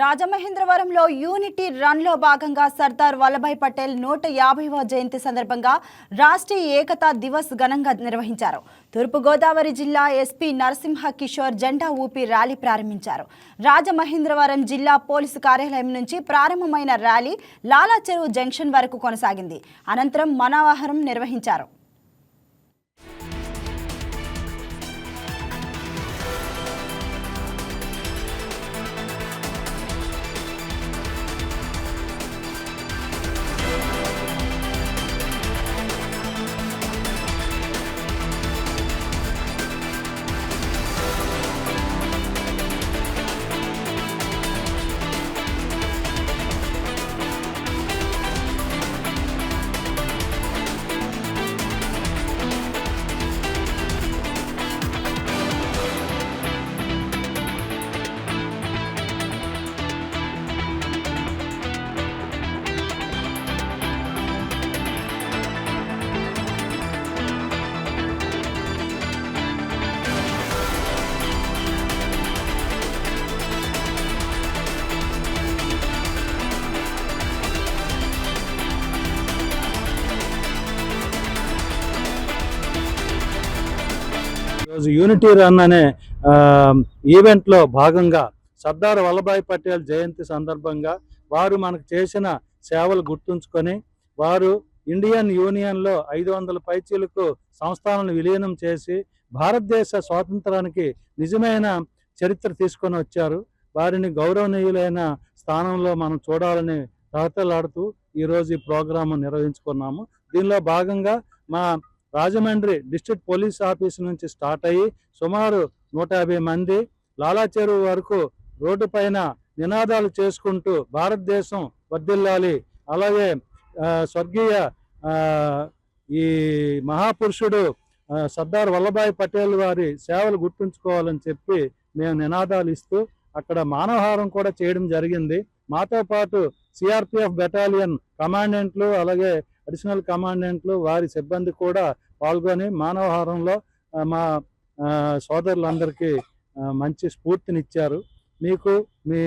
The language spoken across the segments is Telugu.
రాజమహేంద్రవరంలో యూనిటీ రన్లో భాగంగా సర్దార్ వల్లభాయ్ పటేల్ నూట యాభైవ జయంతి సందర్భంగా రాష్ట్రీయ ఏకతా దివస్ ఘనంగా నిర్వహించారు. తూర్పుగోదావరి జిల్లా ఎస్పీ నరసింహ కిషోర్ జెండా ఊపి ర్యాలీ ప్రారంభించారు. రాజమహేంద్రవరం జిల్లా పోలీసు కార్యాలయం నుంచి ప్రారంభమైన ర్యాలీ లాలా చెరువు జంక్షన్ వరకు కొనసాగింది. అనంతరం మనోహరం నిర్వహించారు. ఈరోజు యూనిటీ రన్ అనే ఈవెంట్లో భాగంగా సర్దార్ వల్లభాయ్ పటేల్ జయంతి సందర్భంగా వారు మనకు చేసిన సేవలు గుర్తుంచుకొని వారు ఇండియన్ యూనియన్లో ఐదు వందల పైచీలకు సంస్థానాలను విలీనం చేసి భారతదేశ స్వాతంత్రానికి నిజమైన చరిత్ర తీసుకొని వచ్చారు. వారిని గౌరవనీయులైన స్థానంలో మనం చూడాలని తహతలాడుతూ ఈరోజు ఈ ప్రోగ్రాం నిర్వహించుకున్నాము. దీనిలో భాగంగా మా రాజమండ్రి డిస్ట్రిక్ట్ పోలీస్ ఆఫీస్ నుంచి స్టార్ట్ అయ్యి సుమారు నూట యాభై మంది లాలాచెరువు వరకు రోడ్డు పైన నినాదాలు చేసుకుంటూ భారతదేశం వర్దిల్లాలి అలాగే స్వర్గీయ ఈ మహాపురుషుడు సర్దార్ వల్లభాయ్ పటేల్ వారి సేవలు గుర్తుంచుకోవాలని చెప్పి మేము నినాదాలు ఇస్తూ అక్కడ మానవహారం కూడా చేయడం జరిగింది. మాతో పాటు సిఆర్పిఎఫ్ బెటాలియన్ కమాండెంట్లు అలాగే అడిషనల్ కమాండెంట్లు వారి సిబ్బంది కూడా పాల్గొని మానవహారంలో మా సోదరులందరికీ మంచి స్ఫూర్తినిచ్చారు. మీకు మీ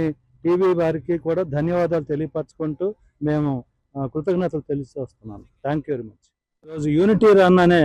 టీవీ వారికి కూడా ధన్యవాదాలు తెలియపరచుకుంటూ మేము కృతజ్ఞతలు కృతజ్ఞతలు తెలియజేస్తున్నాను. థ్యాంక్ యూ వెరీ మచ్ ఈరోజు యూనిటీ రన్ అనే